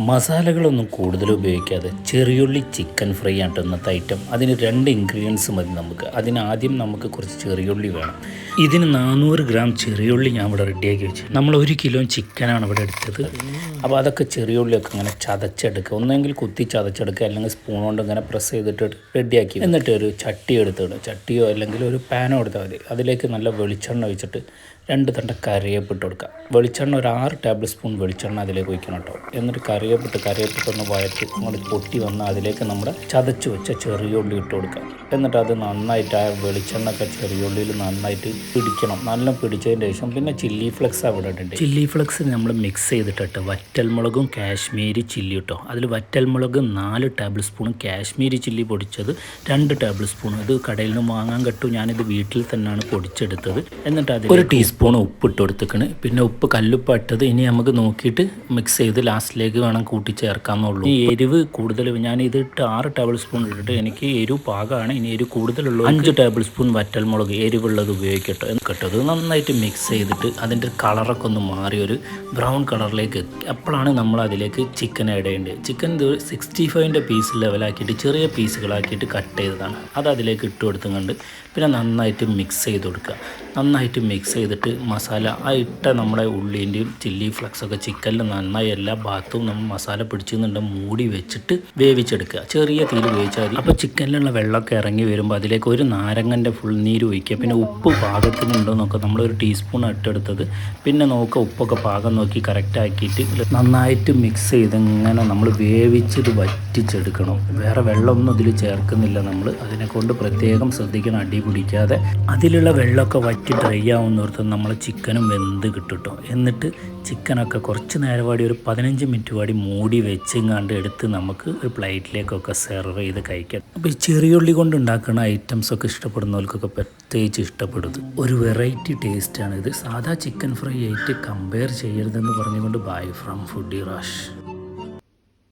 മസാലകളൊന്നും കൂടുതൽ ഉപയോഗിക്കാതെ ചെറിയുള്ളി ചിക്കൻ ഫ്രൈ ആണ് ഇന്നത്തെ ഐറ്റം അതിന് രണ്ട് ഇൻഗ്രീഡിയൻസ് മതി നമുക്ക്. അതിനാദ്യം നമുക്ക് കുറച്ച് ചെറിയുള്ളി വേണം. ഇതിന് നാനൂറ് ഗ്രാം ചെറിയുള്ളി ഞാൻ ഇവിടെ റെഡിയാക്കി വെച്ചു. നമ്മൾ ഒരു കിലോ ചിക്കനാണ് ഇവിടെ എടുത്തത്. അപ്പോൾ അതൊക്കെ ചെറിയുള്ളിയൊക്കെ ഇങ്ങനെ ചതച്ചെടുക്കുക. ഒന്നെങ്കിൽ കുത്തി ചതച്ചെടുക്കുക അല്ലെങ്കിൽ സ്പൂൺ കൊണ്ട് ഇങ്ങനെ പ്രസ് ചെയ്തിട്ട് റെഡിയാക്കി എന്നിട്ട് ഒരു ചട്ടി എടുത്തിടും. ചട്ടിയോ അല്ലെങ്കിൽ ഒരു പാനോ എടുത്താൽ മതി. അതിലേക്ക് നല്ല വെളിച്ചെണ്ണ ഒഴിച്ചിട്ട് രണ്ട് തണ്ട കറിവേപ്പിട്ട് കൊടുക്കുക. വെളിച്ചെണ്ണ ഒരു ആറ് ടേബിൾ സ്പൂൺ വെളിച്ചെണ്ണ അതിലേക്ക് ഒഴിക്കണം കേട്ടോ. എന്നിട്ട് കറിവേപ്പിട്ട് കറിവേപ്പിട്ട് ഒന്ന് വഴറ്റി അങ്ങോട്ട് പൊട്ടി വന്ന് അതിലേക്ക് നമ്മുടെ ചതച്ച് വെച്ച ചെറിയുള്ളി ഇട്ട് കൊടുക്കുക. എന്നിട്ട് അത് നന്നായിട്ട് ആ വെളിച്ചെണ്ണ ഒക്കെ ചെറിയുള്ളിയിൽ നന്നായിട്ട് പിടിക്കണം. നല്ല പിടിച്ചതിന് ശേഷം പിന്നെ ചില്ലി ഫ്ലെക്സ് അവിടെ ഇട്ടുണ്ട് ചില്ലി ഫ്ലെക്സ് നമ്മൾ മിക്സ് ചെയ്തിട്ടിട്ട് വറ്റൽമുളകും കാശ്മീരി ചില്ലി കേട്ടോ അതിൽ വറ്റൽ മുളക് നാല് ടേബിൾ സ്പൂണും കാശ്മീരി ചില്ലി പൊടിച്ചത് രണ്ട് ടേബിൾ സ്പൂണും ഇത് കടയിൽ നിന്ന് വാങ്ങാൻ കിട്ടും. ഞാനിത് വീട്ടിൽ തന്നെയാണ് പൊടിച്ചെടുത്തത്. എന്നിട്ട് അതിൽ ഒരു ടീസ്പൂൺ ഉപ്പ് ഇട്ട് കൊടുത്തേക്കണ്. പിന്നെ ഉപ്പ് കല്ലുപ്പ് ഇട്ടത് ഇനി നമുക്ക് നോക്കിയിട്ട് മിക്സ് ചെയ്ത് ലാസ്റ്റിലേക്ക് വേണം കൂട്ടി ചേർക്കാമെന്നുള്ളൂ ഈ എരിവ് കൂടുതൽ ഞാൻ ഇത് ഇട്ട് ആറ് ടേബിൾ സ്പൂൺ ഇട്ടിട്ട് എനിക്ക് എരിവ് പാകമാണ് ഇനി എരിവ് കൂടുതലുള്ള അഞ്ച് ടേബിൾ സ്പൂൺ വറ്റൽ മുളക് എരിവുള്ളത് ഉപയോഗിക്കട്ടോ. എന്ന് കേട്ടോ. അത് നന്നായിട്ട് മിക്സ് ചെയ്തിട്ട് അതിന്റെ കളറൊക്കെ ഒന്ന് മാറി ഒരു ബ്രൗൺ കളറിലേക്ക് അപ്പോഴാണ് നമ്മൾ അതിലേക്ക് ചിക്കൻ ആഡ് ചെയ്യേണ്ടത്. ചിക്കൻ ഇത് സിക്സ്റ്റി ഫൈവിന്റെ പീസ് ലെവലാക്കിയിട്ട് ചെറിയ പീസുകളാക്കിയിട്ട് കട്ട് ചെയ്തതാണ്. അത് അതിലേക്ക് ഇട്ട് കൊടുത്തുകൊണ്ട് പിന്നെ നന്നായിട്ട് മിക്സ് ചെയ്ത് കൊടുക്കുക. നന്നായിട്ട് മിക്സ് ചെയ്തിട്ട് മസാല ആ ഇട്ട നമ്മുടെ ഉള്ളിന്റെയും ചില്ലി ഫ്ലക്സൊക്കെ ചിക്കനിൽ നന്നായി എല്ലാ ഭാഗത്തും നമ്മൾ മസാല പിടിച്ചെന്നുണ്ട് മൂടി വെച്ചിട്ട് വേവിച്ചെടുക്കുക. ചെറിയ തീയിൽ വേവിച്ചാൽ മതി. അപ്പോൾ ചിക്കനിലുള്ള വെള്ളമൊക്കെ ഇറങ്ങി വരുമ്പോൾ അതിലേക്ക് ഒരു നാരങ്ങന്റെ ഫുൾ നീര് ഒഴിക്കുക. പിന്നെ ഉപ്പ് പാകത്തിനുണ്ടോ നോക്കാം നമ്മളൊരു ടീസ്പൂൺ ഇട്ടെടുത്തത്. പിന്നെ നോക്കുക ഉപ്പൊക്കെ പാകം നോക്കി കറക്റ്റ് ആക്കിയിട്ട് നന്നായിട്ട് മിക്സ് ചെയ്ത് ഇങ്ങനെ നമ്മൾ വേവിച്ചത് വറ്റിച്ചെടുക്കണം. വേറെ വെള്ളമൊന്നും ഇതിൽ ചേർക്കുന്നില്ല നമ്മൾ അതിനെ കൊണ്ട് പ്രത്യേകം ശ്രദ്ധിക്കണം അടി പിടിക്കാതെ. അതിലുള്ള വെള്ളമൊക്കെ വറ്റി ഡ്രൈ ആവുന്നോർത്ത് നമ്മൾ ചിക്കനും വെന്ത് കിട്ടിട്ടോ. എന്നിട്ട് ചിക്കനൊക്കെ കുറച്ച് നേരം വാടി ഒരു പതിനഞ്ച് മിനിറ്റ് വാടി മൂടി വെച്ചെങ്ങാണ്ട് എടുത്ത് നമുക്ക് ഒരു പ്ലേറ്റിലേക്കൊക്കെ സെർവ് ചെയ്ത് കഴിക്കാം. അപ്പോൾ ഈ ചെറിയുള്ളി കൊണ്ട് ഉണ്ടാക്കുന്ന ഐറ്റംസൊക്കെ ഇഷ്ടപ്പെടുന്നവർക്കൊക്കെ പ്രത്യേകിച്ച് ഇഷ്ടപ്പെടും. ഒരു വെറൈറ്റി ടേസ്റ്റാണ് ഇത് സാധാ ചിക്കൻ ഫ്രൈ ആയിട്ട് കമ്പയർ ചെയ്യരുതെന്ന് പറഞ്ഞുകൊണ്ട് ബൈ ഫ്രം ഫുഡി റാഷ്